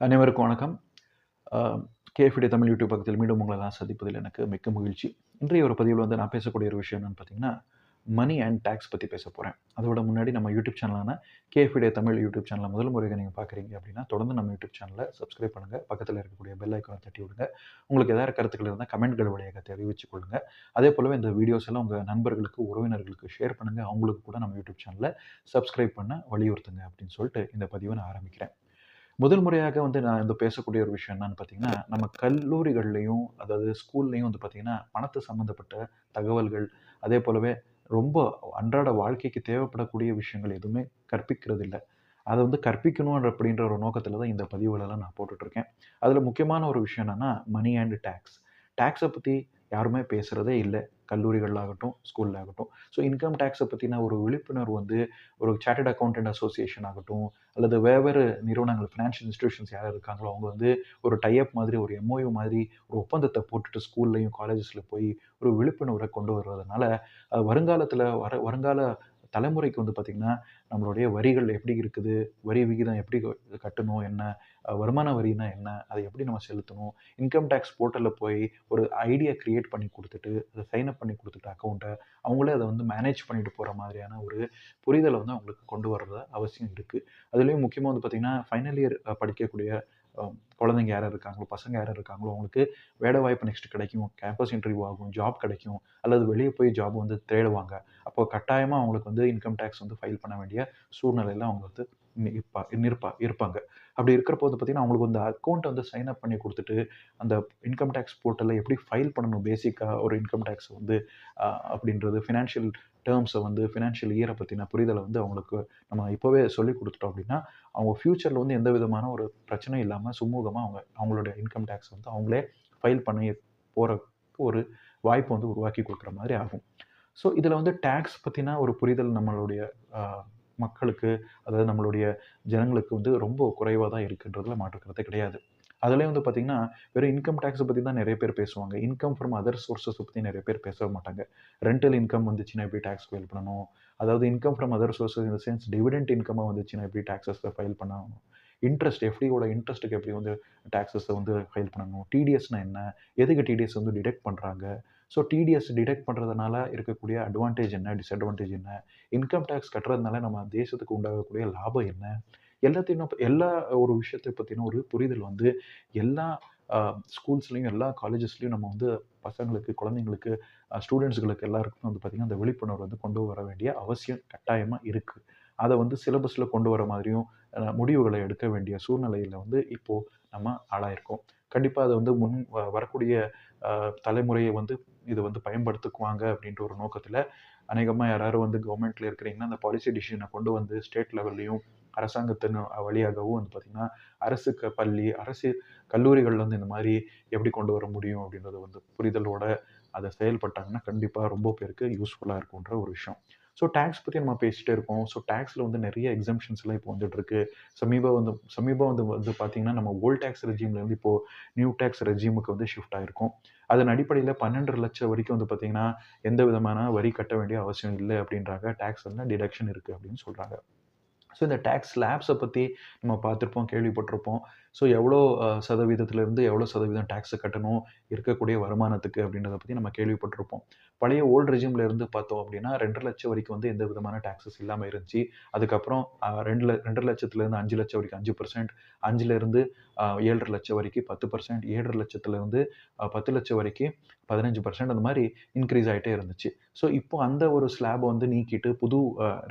அனைவருக்கும் வணக்கம். KFT Tamil YouTube பக்கத்தில் மீண்டும் உங்களெல்லாம் சந்திப்பதில் எனக்கு மிக்க மகிழ்ச்சி. இன்றைய ஒரு பதிவில் வந்து நான் பேசக்கூடிய ஒரு விஷயம் என்னென்னு பார்த்தீங்கன்னா மணி அண்ட் டேக்ஸ் பற்றி பேச போகிறேன் அதோட முன்னாடி நம்ம யூடியூப் சேனலான கேஎஃப்டி தமிழ் யூடியூப் சேனலை முதல் முறையாக நீங்கள் பார்க்குறீங்க அப்படின்னா தொடர்ந்து நம்ம யூடியூப் சேனலை சப்ஸ்கிரைப் பண்ணுங்கள் பக்கத்தில் இருக்கக்கூடிய பெல் ஐக்கானை தட்டி விடுங்க. உங்களுக்கு ஏதாவது கருத்துக்கள் இருந்தால் கமெண்ட்கள் வழியாக தெரிவித்துக் கொள்ளுங்கள் அதே போலவே இந்த வீடியோஸ் எல்லாம் உங்கள் நண்பர்களுக்கு உறவினர்களுக்கு ஷேர் பண்ணுங்கள் அவங்களுக்கு கூட நம்ம யூடியூப் சேனலை சப்ஸ்கிரைப் பண்ண வலியுறுத்துங்க அப்படின்னு சொல்லிட்டு இந்த பதிவை நான் ஆரம்பிக்கிறேன். முதல் முறையாக வந்து நான் வந்து பேசக்கூடிய ஒரு விஷயம் என்னன்னு பார்த்தீங்கன்னா நம்ம கல்லூரிகள்லையும் அதாவது ஸ்கூல்லையும் வந்து பார்த்தீங்கன்னா பணத்து சம்மந்தப்பட்ட தகவல்கள் அதே போலவே ரொம்ப அன்றாட வாழ்க்கைக்கு தேவைப்படக்கூடிய விஷயங்கள் எதுவுமே கற்பிக்கிறது இல்லை அதை வந்து கற்பிக்கணும் அப்படின்ற ஒரு நோக்கத்தில் தான் இந்த பதிவுகளெல்லாம் நான் போட்டுட்ருக்கேன். அதில் முக்கியமான ஒரு விஷயம் என்னென்னா மணி அண்ட் டேக்ஸ் டேக்ஸை பற்றி யாருமே பேசுகிறதே இல்லை. கல்லூரிகளாகட்டும் ஸ்கூலில் ஆகட்டும் ஸோ இன்கம் டேக்ஸை பற்றின ஒரு விழிப்புணர்வு வந்து ஒரு சார்ட்டர்ட் அக்கௌண்டன்ட் அசோசியேஷன் ஆகட்டும் அல்லது வெவ்வேறு நிறுவனங்கள் ஃபினான்ஷியல் இன்ஸ்டியூஷன்ஸ் யார் இருக்காங்களோ அவங்க வந்து ஒரு டைப் மாதிரி ஒரு எம்ஓயு மாதிரி ஒரு ஒப்பந்தத்தை போட்டுட்டு ஸ்கூல்லையும் காலேஜஸில் போய் ஒரு விழிப்புணர்வை கொண்டு வருவதனால வருங்காலத்தில் வர வருங்கால தலைமுறைக்கு வந்து பார்த்திங்கன்னா நம்மளுடைய வரிகள் எப்படி இருக்குது? வரி விகிதம் எப்படி கட்டணும்? என்ன? வருமான வரினா என்ன? அதை எப்படி நம்ம செலுத்தணும்? இன்கம் டேக்ஸ் போர்ட்டலில் போய் ஒரு ஐடியா க்ரியேட் பண்ணி கொடுத்துட்டு அதை சைன் அப் பண்ணி கொடுத்துட்டு அக்கௌண்ட்டை அவங்களே அதை வந்து மேனேஜ் பண்ணிட்டு போகிற மாதிரியான ஒரு புரிதலை வந்து அவங்களுக்கு கொண்டு வர்றது அவசியம் இருக்குது அதுலேயும் முக்கியமாக வந்து பார்த்திங்கன்னா ஃபைனல் இயர் படிக்கக்கூடிய குழந்தைங்க யார் இருக்காங்களோ பசங்க யார் இருக்காங்களோ அவங்களுக்கு வேலை வாய்ப்பு நெக்ஸ்ட் கிடைக்கும். கேம்பஸ் இன்டர்வியூ ஆகும் ஜாப் கிடைக்கும். அல்லது வெளியே போய் ஜாப் வந்து தேடுவாங்க. அப்போ கட்டாயமாக அவங்களுக்கு வந்து இன்கம் டேக்ஸ் வந்து ஃபைல் பண்ண வேண்டிய சூழ்நிலையில் அவங்க வந்து இருப்பா நிற்பா இருப்பாங்க. அப்படி இருக்கிற போது பார்த்தீங்கன்னா அவங்களுக்கு வந்து அக்கௌண்ட்டை வந்து சைன் அப் பண்ணி கொடுத்துட்டு அந்த இன்கம் டேக்ஸ் போர்ட்டலில் எப்படி ஃபைல் பண்ணணும் பேசிக்காக ஒரு இன்கம் டேக்ஸ் வந்து அப்படின்றது ஃபினான்ஷியல் டேர்ம்ஸை வந்து ஃபினான்ஷியல் இயரை பற்றின புரிதலை வந்து அவங்களுக்கு நம்ம இப்போவே சொல்லி கொடுத்துட்டோம் அப்படின்னா அவங்க ஃப்யூச்சரில் வந்து எந்த விதமான ஒரு பிரச்சனையும் இல்லாமல் சுமூகமாக அவங்க அவங்களுடைய இன்கம் டேக்ஸ் வந்து அவங்களே ஃபைல் பண்ணி போகிறக்கு ஒரு வாய்ப்பு வந்து உருவாக்கி கொடுக்குற மாதிரி ஆகும். ஸோ இதில் வந்து டேக்ஸ் பற்றின ஒரு புரிதல் நம்மளுடைய மக்களுக்கு அதாவது நம்மளுடைய ஜனங்களுக்கு வந்து ரொம்ப குறைவாக தான் இருக்குன்றதுல மாற்றுக்கிறதே கிடையாது. அதுலேயும் வந்து பார்த்திங்கன்னா வெறும் இன்கம் டேக்ஸை பற்றி தான் நிறைய பேர் பேசுவாங்க. இன்கம் ஃப்ரம் அதர் சோர்ஸஸ் பற்றி நிறைய பேர் பேச மாட்டாங்க. ரெண்டல் இன்கம் வந்துச்சுன்னா எப்படி டேக்ஸ் ஃபைல் பண்ணணும்? அதாவது இன்கம் ஃப்ரம் அதர் சோர்ஸஸ் இந்த சென்ஸ் டிவிடெண்ட் இன்கமாக வந்துச்சுன்னா எப்படி டேக்ஸஸை ஃபைல் பண்ணணும்? இன்ட்ரெஸ்ட் எஃப்டியோட இன்ட்ரெஸ்ட்டுக்கு எப்படி வந்து டேக்ஸஸை வந்து ஃபைல் பண்ணணும்? டிடிஎஸ்னால் என்ன? எதுக்கு டிடிஎஸ் வந்து டிடெக்ட் பண்ணுறாங்க ஸோ டிடிஎஸ் டிடெக்ட் பண்ணுறதுனால இருக்கக்கூடிய அட்வான்டேஜ் என்ன டிஸ்அட்வான்டேஜ் என்ன? இன்கம் டேக்ஸ் கட்டுறதுனால நம்ம தேசத்துக்கு உண்டாகக்கூடிய லாபம் என்ன? எல்லாத்தையும் எல்லா ஒரு விஷயத்தை பற்றின ஒரு புரிதல் வந்து எல்லா ஸ்கூல்ஸ்லேயும் எல்லா காலேஜஸ்லேயும் நம்ம வந்து பசங்களுக்கு குழந்தைங்களுக்கு ஸ்டூடெண்ட்ஸுகளுக்கு எல்லாருக்குமே வந்து பார்த்திங்கன்னா அந்த விழிப்புணர்வு வந்து கொண்டு வர வேண்டிய அவசியம் கட்டாயமாக இருக்குது அதை வந்து சிலபஸில் கொண்டு வர மாதிரியும் முடிவுகளை எடுக்க வேண்டிய சூழ்நிலையில் வந்து இப்போது நம்ம ஆளாயிருக்கோம். கண்டிப்பாக அதை வந்து முன் வரக்கூடிய தலைமுறையை வந்து இது வந்து பயன்படுத்துக்குவாங்க அப்படின்ற ஒரு நோக்கத்தில் அநேகமாக யாராரும் வந்து கவர்மெண்ட்டில் இருக்கிறீங்கன்னா அந்த பாலிசி டிசிஷனை கொண்டு வந்து ஸ்டேட் லெவல்லையும் அரசாங்கத்தின் வழியாகவும் வந்து பார்த்திங்கன்னா அரசு க பள்ளி அரசு கல்லூரிகளில் வந்து இந்த மாதிரி எப்படி கொண்டு வர முடியும் அப்படின்றத வந்து புரிதலோட அதை செயல்பட்டாங்கன்னா கண்டிப்பாக ரொம்ப பேருக்கு யூஸ்ஃபுல்லாக இருக்குன்ற ஒரு விஷயம். ஸோ டேக்ஸ் பற்றி நம்ம பேசிகிட்டே இருக்கோம். ஸோ டேக்ஸில் வந்து நிறைய எக்ஸம்ஷன்ஸ்லாம் இப்போ வந்துட்டுருக்கு சமீபம் வந்து சமீபம் வந்து வந்து பார்த்திங்கன்னா நம்ம ஓல்ட் டேக்ஸ் ரெஜிம்லேருந்து இப்போது நியூ டேக்ஸ் ரெஜிமுக்கு வந்து ஷிஃப்ட் ஆகிருக்கும் அதன் அடிப்படையில் பன்னெண்டு லட்சம் வரைக்கும் வந்து பார்த்திங்கன்னா எந்த விதமான வரி கட்ட வேண்டிய அவசியம் இல்லை அப்படின்றாங்க. டேக்ஸ் வந்து டிடக்ஷன் இருக்குது அப்படின்னு சொல்கிறாங்க ஸோ இந்த டேக்ஸ் ஸ்லாப்ஸை பற்றி நம்ம பார்த்துருப்போம் கேள்விப்பட்டிருப்போம். ஸோ எவ்வளோ சதவீதத்துலேருந்து எவ்வளோ சதவீதம் டேக்ஸை கட்டணும் இருக்கக்கூடிய வருமானத்துக்கு அப்படின்றத பற்றி நம்ம கேள்விப்பட்டிருப்போம். பழைய ஓல்டு ரெஜிமில் இருந்து பார்த்தோம் அப்படின்னா ரெண்டு லட்சம் வரைக்கும் வந்து எந்த விதமான டேக்ஸஸ் இல்லாமல் இருந்துச்சு. அதுக்கப்புறம் ரெண்டு ரெண்டு லட்சத்துலேருந்து அஞ்சு லட்சம் வரைக்கும் அஞ்சு பர்சன்ட் அஞ்சுலேருந்து ஏழரை லட்சம் வரைக்கும் பத்து பர்சன்ட் ஏழரை லட்சத்துலேருந்து பத்து லட்சம் வரைக்கும் பதினஞ்சு பர்சன்ட் அந்த மாதிரி இன்க்ரீஸ் ஆகிட்டே இருந்துச்சு. ஸோ இப்போ அந்த ஒரு ஸ்லாபை வந்து நீக்கிட்டு புது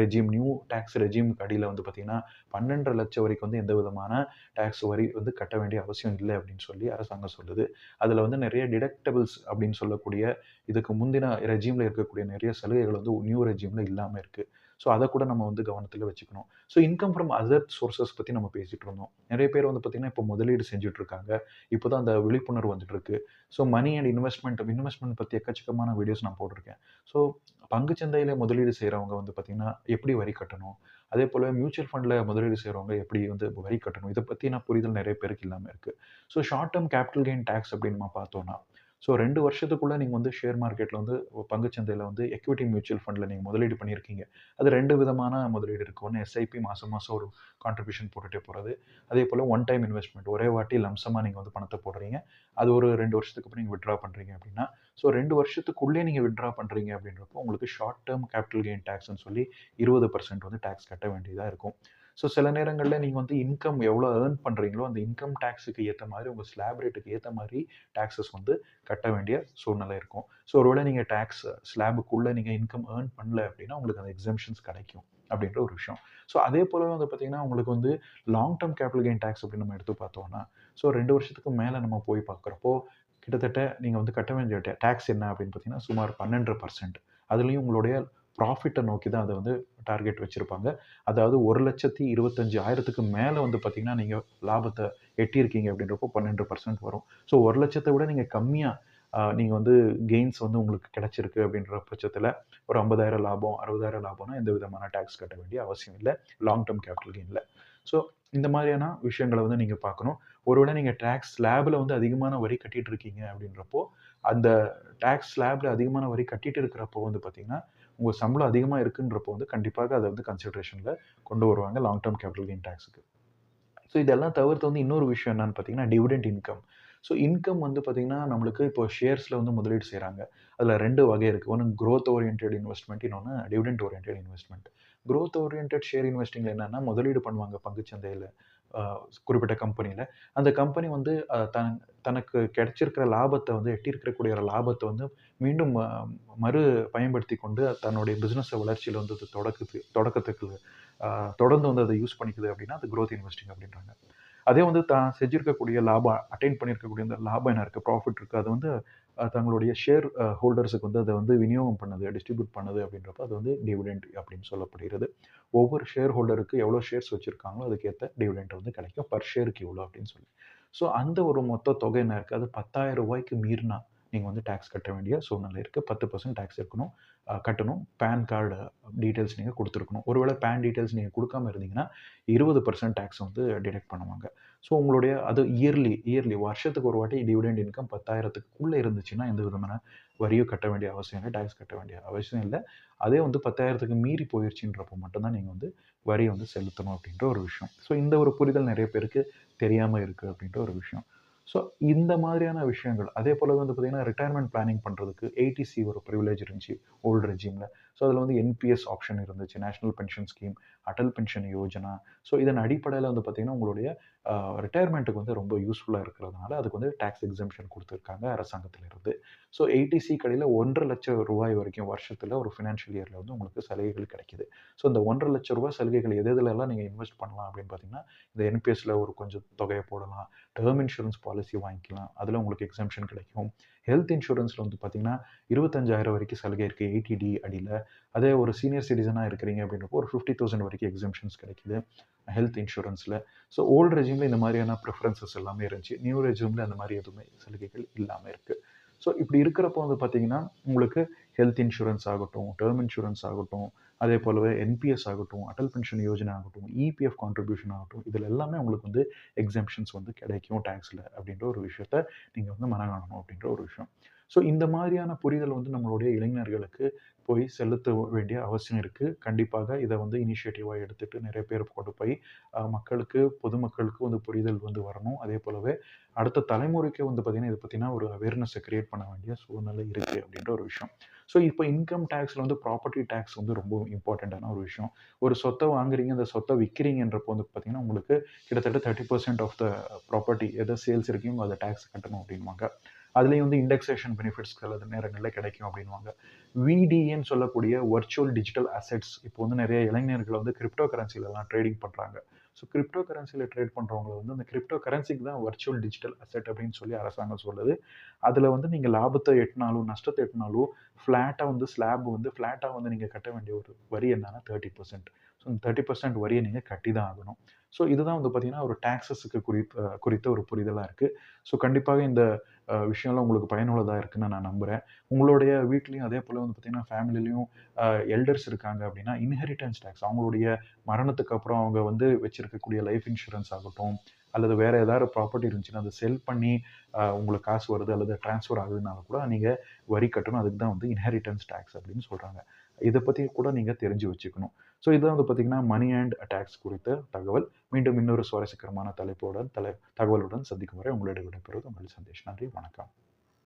ரெஜிம் நியூ டேக்ஸ் ரெஜிம் அடியில் வந்து பார்த்திங்கன்னா பன்னெண்டரை லட்சம் வரைக்கும் வந்து எந்த விதமான டேக்ஸ் வரி வந்து கட்ட வேண்டிய அவசியம் இல்லை அப்படின்னு சொல்லி அரசாங்கம் சொல்லுது. அதில் வந்து நிறைய டிடக்டபிள்ஸ் அப்படின்னு சொல்லக்கூடிய இதுக்கு முந்தின ரெஜிமில் இருக்கக்கூடிய நிறைய சலுகைகள் வந்து நியூ ரெஜிமில் இல்லாமல் இருக்குது ஸோ அதை கூட நம்ம வந்து கவனத்தில் வச்சுக்கணும். So income from other sources பற்றி நம்ம பேசிகிட்டு இருந்தோம். நிறைய பேர் வந்து பார்த்திங்கன்னா இப்போ முதலீடு செஞ்சுட்டு இருக்காங்க. இப்போ தான் அந்த விழிப்புணர்வு வந்துட்டு இருக்கு. So money and investment investment பற்றி எக்கச்சக்கமான வீடியோஸ் நான் போட்டிருக்கேன். ஸோ பங்குச்சந்தையில் முதலீடு செய்கிறவங்க வந்து பார்த்திங்கன்னா எப்படி வரி கட்டணும்? அதே போல் மியூச்சுவல் ஃபண்டில் முதலீடு செய்கிறவங்க எப்படி வந்து வரி கட்டணும்? இதை பற்றின புரிதல் நிறைய பேருக்கு இல்லாமல் இருக்குது so short term capital gain tax அப்படின்னு நம்ம பார்த்தோன்னா ஸோ ரெண்டு வருஷத்துக்குள்ளே நீங்கள் வந்து ஷேர் மார்க்கெட்டில் வந்து பங்குச்சந்தையில் வந்து எக்விட்டி மியூச்சுவல் ஃபண்டில் நீங்கள் முதலீடு பண்ணியிருக்கீங்க. அது ரெண்டு விதமான முதலீடு இருக்குது ஒன்று எஸ்ஐபி மாதம் மாதம் ஒரு கான்ட்ரிபியூஷன் போட்டுகிட்டே போகிறது அதே போல் ஒன் டைம் இன்வெஸ்ட்மெண்ட் ஒரே வாட்டி லம்சமாக நீங்கள் வந்து பணத்தை போடுறீங்க. அது ஒரு ரெண்டு வருஷத்துக்கு அப்புறம் நீங்கள் வித்ட்ரா பண்ணுறீங்க அப்படின்னா, ஸோ ரெண்டு வருஷத்துக்குள்ளே நீங்கள் விட்ரா பண்ணுறீங்க அப்படின்றப்போ உங்களுக்கு ஷார்ட் டேர்ம் கேபிட்டல் கெயின் டேக்ஸ்னு சொல்லி 20% வந்து டேக்ஸ் கட்ட வேண்டியதாக இருக்கும். ஸோ சில நேரங்களில் நீங்கள் வந்து இன்கம் எவ்வளோ ஏர்ன் பண்ணுறீங்களோ அந்த இன்கம் டேக்ஸுக்கு ஏற்ற மாதிரி உங்கள் ஸ்லாப் ரேட்டுக்கு ஏற்ற மாதிரி டேக்ஸஸ் வந்து கட்ட வேண்டிய சூழ்நிலை இருக்கும். ஸோ ஒருவேளை நீங்கள் டேக்ஸ் ஸ்லாபுக்குள்ளே நீங்கள் இன்கம் ஏர்ன் பண்ணல அப்படின்னா, உங்களுக்கு அந்த எக்ஸம்ஷன்ஸ் கிடைக்கும் அப்படின்ற ஒரு விஷயம். ஸோ அதே போலவே வந்து பார்த்தீங்கன்னா, உங்களுக்கு வந்து long term capital gain tax அப்படின்னு நம்ம எடுத்து பார்த்தோம்னா, ஸோ ரெண்டு வருஷத்துக்கு மேலே நம்ம போய் பார்க்குறப்போ, கிட்டத்தட்ட நீங்கள் வந்து கட்ட வேண்டிய டே என்ன அப்படின்னு பார்த்தீங்கன்னா, சுமார் பன்னெண்டு பர்சன்ட் அதுலேயும் உங்களுடைய ப்ராஃபிட்டை நோக்கி தான் அதை வந்து டார்கெட் வச்சுருப்பாங்க அதாவது ஒரு லட்சத்தி இருபத்தஞ்சாயிரத்துக்கு மேலே வந்து பார்த்தீங்கன்னா, நீங்கள் லாபத்தை எட்டியிருக்கீங்க அப்படின்றப்போ 12% வரும். ஸோ ஒரு லட்சத்தை விட நீங்கள் கம்மியாக நீங்கள் வந்து கெயின்ஸ் வந்து உங்களுக்கு கிடச்சிருக்கு அப்படின்ற பட்சத்தில் ஒரு 50,000 லாபம், 60,000 லாபம்னா எந்த விதமான டேக்ஸ் கட்ட வேண்டிய அவசியம் இல்லை லாங் டேர்ம் கேபிட்டல் கெயினில் ஸோ இந்த மாதிரியான விஷயங்களை வந்து நீங்கள் பார்க்கணும். ஒருவேளை நீங்கள் டேக்ஸ் ஸ்லாபில் வந்து அதிகமான வரி கட்டிகிட்டு இருக்கீங்க அப்படின்றப்போ, அந்த டேக்ஸ் ஸ்லாபில் அதிகமான வரி கட்டிகிட்டு இருக்கிறப்போ வந்து பார்த்தீங்கன்னா, உங்கள் சம்பளம் அதிகமாக இருக்குன்றப்போ வந்து கண்டிப்பாக அதை வந்து கன்சிடரேஷனில் கொண்டு வருவாங்க லாங் டேர்ம் கேபிட்டல் கெயின் டேக்ஸுக்கு ஸோ இதெல்லாம் தவிர்த்து வந்து இன்னொரு விஷயம் என்னன்னு பார்த்தீங்கன்னா, டிவிடெண்ட் இன்கம். ஸோ இன்கம் வந்து பார்த்தீங்கன்னா, நம்மளுக்கு இப்போ ஷேர்ஸில் வந்து முதலீடு செய்கிறாங்க அதில் ரெண்டு வகை இருக்குது ஒன்று க்ரோத் ஓரியன்டட் இன்வெஸ்ட்மெண்ட் இன்னொன்று dividend oriented investment growth orient share இன்வெஸ்டிங்கில் என்னன்னா, முதலீடு பண்ணுவாங்க பங்குச்சந்தையில். குறிப்பிட்ட கம்பெனியில். அந்த கம்பெனி வந்து தன் தனக்கு கிடைச்சிருக்கிற லாபத்தை வந்து எட்டியிருக்கக்கூடிய லாபத்தை வந்து மீண்டும் மறு பயன்படுத்தி கொண்டு தன்னுடைய பிஸ்னஸை வளர்ச்சியில் வந்து அது தொடக்குது தொடக்கத்துக்கு தொடர்ந்து வந்து அதை யூஸ் பண்ணிக்குது அப்படின்னா, அது குரோத் இன்வெஸ்டிங் அப்படின்றாங்க. அதே வந்து தான் செஞ்சுருக்கக்கூடிய லாபம் அட்டைன் பண்ணியிருக்கக்கூடிய அந்த லாபம் என்ன இருக்குது ப்ராஃபிட் இருக்குது அது வந்து தங்களுடைய ஷேர் ஹோல்டர்ஸுக்கு வந்து அதை வந்து விநியோகம் பண்ணுது, டிஸ்ட்ரிபியூட் பண்ணுது அப்படின்றப்ப அது வந்து டிவிடெண்ட் அப்படின்னு சொல்லப்படுகிறது. ஒவ்வொரு ஷேர் ஹோல்டருக்கு எவ்வளோ ஷேர்ஸ் வச்சுருக்காங்களோ அதுக்கேற்ற டிவிடெண்ட் வந்து கிடைக்கும். பர் ஷேருக்கு இவ்வளோ அப்படின்னு சொல்லி. ஸோ அந்த ஒரு மொத்த தொகை என்ன இருக்குது அது பத்தாயிரம் ரூபாய்க்கு மீறினா நீங்கள் வந்து டேக்ஸ் கட்ட வேண்டிய சூழ்நிலை இருக்குது பத்து பர்சன்ட் டேக்ஸ் இருக்கணும். கட்டணும். பேன் கார்டு டீட்டெயில்ஸ் நீங்கள் கொடுத்துருக்கணும் ஒருவேளை பேன் டீட்டெயில்ஸ் நீங்கள் கொடுக்காம இருந்தீங்கன்னா, இருபது பர்சன்ட் டேக்ஸ் வந்து டிடெக்ட் பண்ணுவாங்க. ஸோ உங்களுடைய அது இயர்லி இயர்லி வருஷத்துக்கு ஒரு வாட்டி டிவிடெண்ட் இன்கம் 10,000த்துக்குள்ள இருந்துச்சுன்னா, எந்த விதமான வரியும் கட்ட வேண்டிய அவசியம் இல்லை டேக்ஸ் கட்ட வேண்டிய அவசியம் இல்லை அதே வந்து 10,000த்துக்கு மீறி போயிடுச்சுன்றப்போ மட்டும்தான் நீங்கள் வந்து வரியை வந்து செலுத்தணும் அப்படின்ற ஒரு விஷயம். ஸோ இந்த ஒரு புரிதல் நிறைய பேருக்கு தெரியாமல் இருக்குது அப்படின்ற ஒரு விஷயம். ஸோ இந்த மாதிரியான விஷயங்கள். அதே போல வந்து பார்த்தீங்கன்னா, ரிட்டையர்மெண்ட் பிளானிங் பண்றதுக்கு சி ஒரு ப்ரிவிலேஜ் இருந்துச்சு ஓல்டு ரெஜிமில் ஸோ அதில் வந்து என்பிஎஸ் ஆப்ஷன் இருந்துச்சு. National pension scheme, Atal pension Yojana. So இதன் அடிப்படையில் வந்து பார்த்திங்கன்னா உங்களுடைய ரிட்டையர்மெண்ட்டுக்கு வந்து ரொம்ப யூஸ்ஃபுல்லாக இருக்கிறதுனால, அதுக்கு வந்து டேக்ஸ் எக்ஸம்ஷன் கொடுத்துருக்காங்க அரசாங்கத்திலிருந்து. ஸோ எயிட்டிசி கடையில் ஒன்றரை லட்சம் ரூபாய் வரைக்கும் வருஷத்தில் ஒரு ஃபினான்ஷியல் இயரில் வந்து உங்களுக்கு சலுகைகள் கிடைக்குது. ஸோ இந்த ஒன்றரை லட்சம் ரூபாய் சலுகைகள் எது எதுலலாம் நீங்கள் இன்வெஸ்ட் பண்ணலாம் அப்படின்னு பார்த்தீங்கன்னா, இந்த என்பிஎஸ்ல ஒரு கொஞ்சம் தொகையை போடலாம். டேர்ம் இன்சூரன்ஸ் பாலிசி வாங்கிக்கலாம். அதில் உங்களுக்கு எக்ஸம்ஷன் கிடைக்கும். ஹெல்த் இன்சூரன்ஸில் வந்து பார்த்தீங்கன்னா, 25,000 வரைக்கும் சலுகை இருக்குது எயிட்டி டி அடியில் அதே ஒரு சீனியர் சிட்டிசனாக இருக்கிறீங்க அப்படின்றப்போ ஒரு 50,000 வரைக்கும் எக்ஸிம்ஷன்ஸ் கிடைக்குது. ஹெல்த் இன்சூரன்ஸில் ஸோ ஓல்டு ரெஜிம்ல இந்த மாதிரியான ப்ரிஃபரன்சஸ் எல்லாமே இருந்துச்சு. நியூ ரெஜிம்ல அந்த மாதிரி எதுவுமே சலுகைகள் இல்லாமல் இருக்குது ஸோ இப்படி இருக்கிறப்போ வந்து பார்த்தீங்கன்னா, உங்களுக்கு ஹெல்த் இன்சூரன்ஸ் ஆகட்டும், டேர்ம் இன்சூரன்ஸ் ஆகட்டும், அதே போலவே என்பிஎஸ் ஆகட்டும், அடல் பென்ஷன் யோஜனா ஆகட்டும், இபிஎஃப் கான்ட்ரிபியூஷன் ஆகட்டும், இதில் எல்லாமே உங்களுக்கு வந்து எக்ஸம்ப்ஷன்ஸ் வந்து கிடைக்கும் டேக்ஸில் அப்படின்ற ஒரு விஷயத்த நீங்கள் வந்து மனகாணணும் அப்படின்ற ஒரு விஷயம். ஸோ இந்த மாதிரியான புரிதல் வந்து நம்மளுடைய இளைஞர்களுக்கு போய் செலுத்த வேண்டிய அவசியம் இருக்குது கண்டிப்பாக இதை வந்து இனிஷியேட்டிவாக எடுத்துகிட்டு நிறைய பேர் கொண்டு போய் மக்களுக்கு, பொதுமக்களுக்கு வந்து புரிதல் வந்து வரணும். அதே போலவே அடுத்த தலைமுறைக்கு வந்து பார்த்தீங்கன்னா, இதை பத்தின ஒரு அவேர்னஸை க்ரியேட் பண்ண வேண்டிய சூழ்நிலை இருக்குது அப்படின்ற ஒரு விஷயம். ஸோ இப்போ இன்கம் டேக்ஸில் வந்து ப்ராப்பர்ட்டி டேக்ஸ் வந்து ரொம்ப இம்பார்ட்டண்ட்டான ஒரு விஷயம். ஒரு சொத்தை வாங்குறீங்க, அந்த சொத்தை விற்கிறீங்கன்றப்போ வந்து பார்த்தீங்கன்னா, உங்களுக்கு கிட்டத்தட்ட 30% ஆஃப் த ப்ராப்பர்ட்டி எதை சேல்ஸ் இருக்கீங்களோ அதை டேக்ஸ் கட்டணும் அப்படின்வாங்க அதுலேயும் வந்து இண்டெக்ஸேஷன் பெனிஃபிட்ஸ் சில நேரங்களில் கிடைக்கும் அப்படின்னுவாங்க. விடிஏன்னு சொல்லக்கூடிய வர்ச்சுவல் டிஜிட்டல் அசெட்ஸ் இப்போ வந்து நிறைய இளைஞர்கள் வந்து கிரிப்டோ கரன்சிலலாம் ட்ரேடிங் பண்ணுறாங்க ஸோ கிரிப்டோ கரன்சியில் ட்ரேட் பண்றவங்க வந்து அந்த கிரிப்டோ கரன்சிக்கு தான் வர்ச்சுவல் டிஜிட்டல் அசெட் அப்படின்னு சொல்லி அரசாங்கம் சொல்லுது. அதில் வந்து நீங்கள் லாபத்தை எட்டினாலும் நஷ்டத்தை எட்டினாலும் ஃப்ளாட்டாக வந்து ஸ்லாப் வந்து ஃப்ளாட்டாக வந்து நீங்கள் கட்ட வேண்டிய ஒரு வரி என்னன்னா 30%. ஸோ இந்த 30% நீங்கள் கட்டி தான் ஆகணும். ஸோ இதுதான் வந்து பார்த்தீங்கன்னா ஒரு டேக்ஸஸுக்கு குறித்த குறித்த ஒரு புரிதலாக இருக்குது ஸோ கண்டிப்பாக இந்த விஷயம்லாம் உங்களுக்கு பயனுள்ளதாக இருக்குன்னு நான் நம்புகிறேன் உங்களுடைய வீட்லேயும் அதே போல் வந்து பார்த்தீங்கன்னா ஃபேமிலிலையும் எல்டர்ஸ் இருக்காங்க அப்படின்னா இன்ஹெரிட்டன்ஸ் டேக்ஸ் அவங்களுடைய மரணத்துக்கு அப்புறம் அவங்க வந்து வச்சிருக்கக்கூடிய லைஃப் இன்சூரன்ஸ் ஆகட்டும் அல்லது வேறு ஏதாவது ப்ராப்பர்ட்டி இருந்துச்சுன்னா அதை செல் பண்ணி உங்களுக்கு காசு வருது அல்லது ட்ரான்ஸ்ஃபர் ஆகுதுனால கூட நீங்கள் வரி கட்டணும். அதுக்கு தான் வந்து இன்ஹெரிட்டன்ஸ் டேக்ஸ் அப்படின்னு சொல்கிறாங்க இதை பற்றி கூட நீங்கள் தெரிஞ்சு வச்சுக்கணும். ஸோ இது வந்து பார்த்தீங்கன்னா மணி அண்ட் அட்டாக்ஸ் குறித்த தகவல். மீண்டும் இன்னொரு சுவாரஸ்யகரமான தலைப்போடன் தலை தகவலுடன் சந்திக்கும் வரை உங்களிடம் விடைபெறுவது உங்கள் சந்தேஷ். நன்றி வணக்கம்.